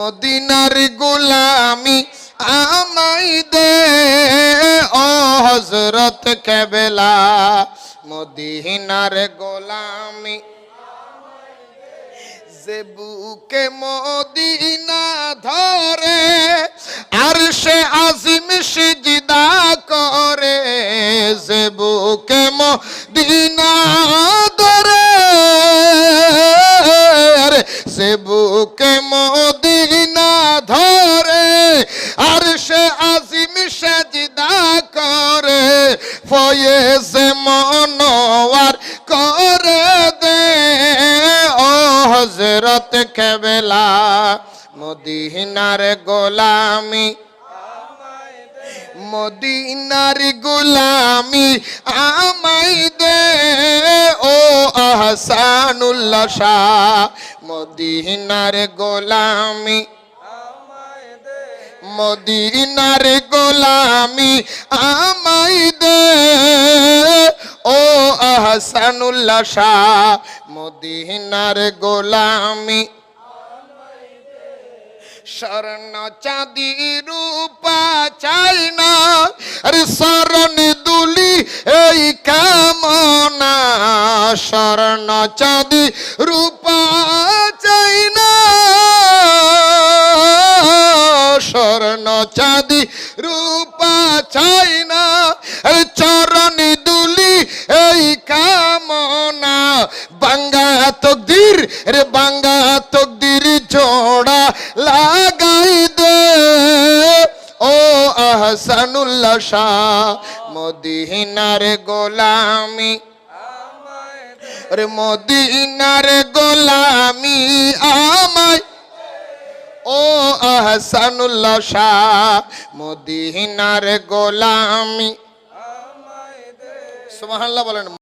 মদিনার গোলামি আমাই দে, ও হজরত কেবেলা। মদিনার গোলামি যে বুকে মদিনা ধরে, আর সে আজিম সিজদা করে, যে বুকে মদিনা ধরে সে বুকে মদিনা ফয়েজ মনোয়ার করে দে। ও হজরত কেবেলা, মদিনার গোলামি মদিনার গোলামি আমাই দে। ও আহসানুল্লাহ শাহ, মদিনার গোলামি। মদিনার গোলামি আমাই দে। ও আহসানুল্লাহ শাহ, মদিনার গোলামি স্বর্ণ চাঁদি রূপা চাই না, আরে স্মরণ দুলি এই কামনা, স্বর্ণ চাঁদি রূপা চাঁদি রূপা চাই না চরণ দুলি এই কামনা। বাঙ্গা তকদির, রে বাঙ্গা তকদির জোড়া লাগাই দে। ও আহসানুল্লাহ শাহ, মদিনার গোলামি। রে মদিনার গোলামি আমায় ও আহসানুল্লাহ শাহ মদিনার গোলামি। সুবহানাল্লাহ বলেন